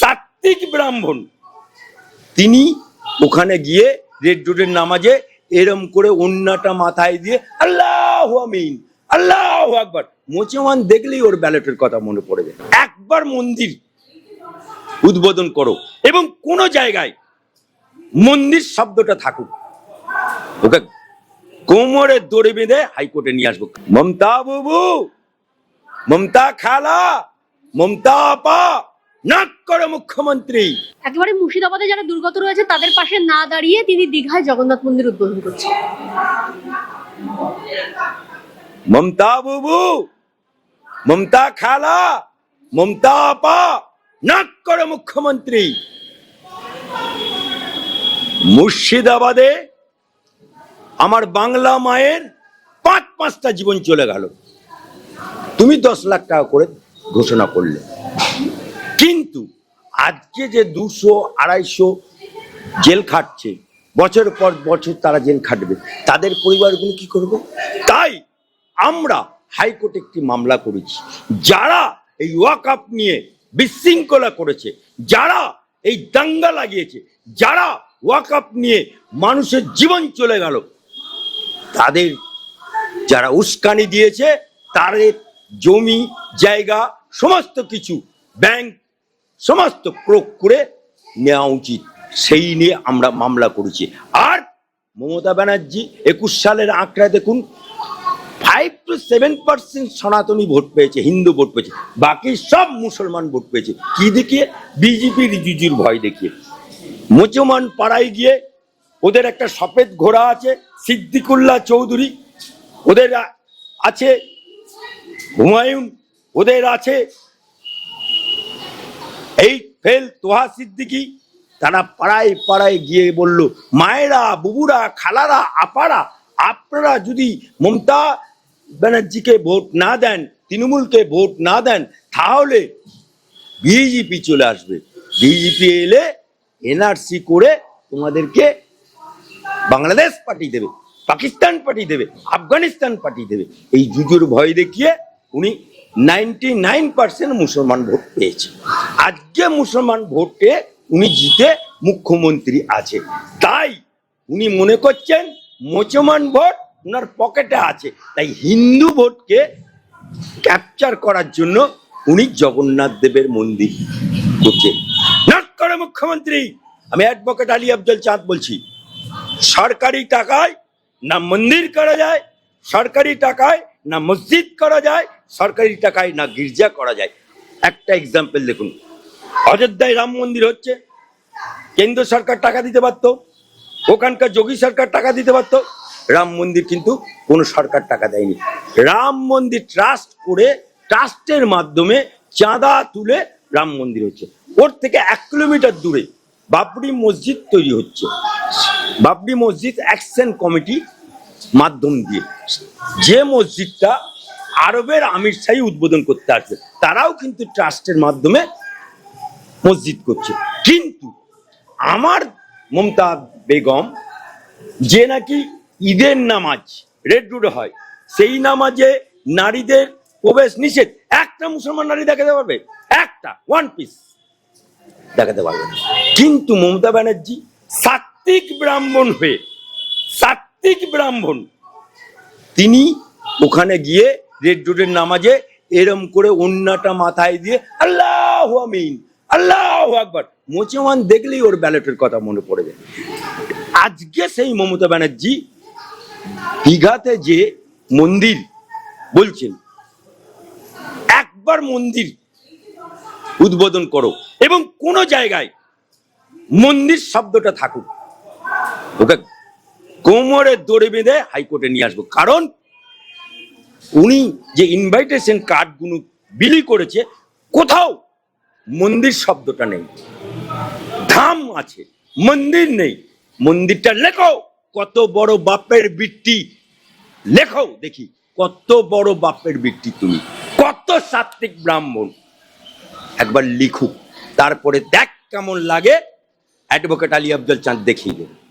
সাত্বিক ব্রাহ্মণ। তিনি ওখানে গিয়ে রেড রোডের নামাজে এরম করে অন্যটা মাথায় দিয়ে আল্লাহ আমিন, আল্লাহ আকবার মোচমান দেখলেই ওর ব্যালটের কথা মনে পড়ে যায়। একবার মন্দির উদ্বোধন করো এবং কোন জায়গায় মন্দির শব্দটা থাকুক, ওকে কোমরে দড়ি বেঁধে হাইকোর্টে নিয়ে আসব। মমতা বাবু, মমতা খালা, মমতা আপা নাক করে মুখ্যমন্ত্রী। একেবারে মুর্শিদাবাদে যারা দুর্গত রয়েছে তাদের পাশে না দাঁড়িয়ে তিনি দীঘায় জগন্নাথ মন্দির উদ্বোধন করছেন। মমতা বাবু মমতা খালা মমতা আপা নাক করে মুখ্যমন্ত্রী। মুর্শিদাবাদে আমার বাংলা মায়ের পাঁচ পাঁচটা জীবন চলে গেল। তুমি দশ লাখ টাকা করে ঘোষণা করলে। আজকে যে দুশো, আড়াইশো জেল খাটছে বছর পর বছর তারা জেল খাটবে, তাদের পরিবারগুলো কি করবে? তাই আমরা হাইকোর্টে একটি মামলা করেছি। যারা এই ওয়াকআপ নিয়ে বিশৃঙ্খলা করেছে, যারা এই দাঙ্গা লাগিয়েছে, যারা ওয়াকআপ নিয়ে মানুষের জীবন চলে গেল, তাদের যারা উস্কানি দিয়েছে, তাদের জমি, জায়গা, সমস্ত কিছু ব্যাংক সমস্ত ক্রোক করে নেওয়া উচিত। সেই নিয়ে আমরা মামলা করেছি। আর মমতা ব্যানার্জি একুশ সালের আঁকড়া দেখুন ফাইভ টু সেভেন পার্সেন্ট সনাতনী ভোট পেয়েছে, হিন্দু ভোট পেয়েছে, বাকি সব মুসলমান ভোট পেয়েছে। কি দেখিয়ে? বিজেপির জুজুর ভয় দেখিয়ে। মুসলমান পাড়ায় গিয়ে ওদের একটা সফেদ ঘোড়া আছে, সিদ্দিকুল্লাহ চৌধুরী, ওদের আছে হুমায়ুন, ওদের আছে এই ফেল তোহা সিদ্দিকি? তারা পাড়ায় পাড়ায় গিয়ে বলল, মায়েরা, বুবুরা, খালারা, আপারা, আপনারা যদি মমতা ব্যানার্জিকে ভোট না দেন, তৃণমূলকে ভোট না দেন, তাহলে বিজেপি চলে আসবে। বিজেপি এলে এনআরসি করে তোমাদেরকে বাংলাদেশ পাঠিয়ে দেবে, পাকিস্তান পাঠিয়ে দেবে, আফগানিস্তান পাঠিয়ে দেবে। এই জুজুর ভয় দেখিয়ে উনি নাইনটি নাইন পার্সেন্ট মুসলমান ভোট পেয়েছে। আজকে মুসলমান ভোটে উনি জিতে মুখ্যমন্ত্রী আছে। তাই উনি মনে করছেন মুসলমান ভোট ওনার পকেটে আছে। তাই হিন্দু ভোটকে ক্যাপচার করার জন্য উনি জগন্নাথ দেবের মন্দির করছে করে মুখ্যমন্ত্রী, আমি অ্যাডভোকেট আলী আফজল চাঁদ বলছি, সরকারি টাকায় না মন্দির করা যায়, সরকারি টাকায় না মসজিদ করা যায়, সরকারি টাকায়, না গির্জা করা যায়। একটা এক্সাম্পল দেখুন। অযোধ্যায় রাম মন্দির হচ্ছে। কেন্দ্র সরকার টাকা দিতে পারতো, ওখানকার যোগী সরকার টাকা দিতে পারতো, রাম মন্দির কিন্তু কোনো সরকার টাকা দেয়নি। রাম মন্দির ট্রাস্ট করে ট্রাস্টের মাধ্যমে চাঁদা তুলে রাম মন্দির হচ্ছে। ওর থেকে এক কিলোমিটার দূরে বাবরি মসজিদ তৈরি হচ্ছে। বাবরি মসজিদ অ্যাকশন কমিটি মাধ্যম দিয়ে। যে মসজিদটা আরবের আমির শাহী উদ্বোধন করতে আসবে, তারাও কিন্তু ট্রাস্টের মাধ্যমে মসজিদ করছে। কিন্তু আমার মমতা বেগম, যে নাকি ঈদের নামাজ, রেড রোডে হয়, সেই নামাজে নারীদের প্রবেশ নিষেধ। একটা মুসলমান নারী দেখাতে পারবে? একটা ওয়ান পিস দেখাতে পারবে কিন্তু মমতা ব্যানার্জি সাত্বিক ব্রাহ্মণ হয়ে সাত্বিক ব্রাহ্মণ। তিনি ওখানে গিয়ে রেড রোডের নামাজে এরম করে অন্যটা মাথায় দিয়ে আল্লাহ আমিন, আল্লাহ আকবার মুসলমান দেখলেই ওর ব্যালটের কথা মনে পড়ে যায়। আজকে সেই মমতা ব্যানার্জি দীঘাতে যে মন্দির বলছেন, একবার মন্দির উদ্বোধন করো এবং কোন জায়গায় মন্দির শব্দটা থাকুক। ওকে? কোমরে দড়ি বেঁধে হাইকোর্টে নিয়ে আসব। কারণ উনি যে ইনভাইটেশন কার্ডগুলো বিলি করেছে, কোথাও মন্দির শব্দটা নেই। ধাম আছে, মন্দির নেই। মন্দিরটা লেখো, কত বড় বাপের বৃত্তি। লেখো দেখি, কত বড় বাপের বৃত্তি তুমি। কত সাত্বিক ব্রাহ্মণ। একবার লিখুক, তারপরে দেখ কেমন লাগে। অ্যাডভোকেট আলী আফজল চাঁদ দেখিয়ে দেবে।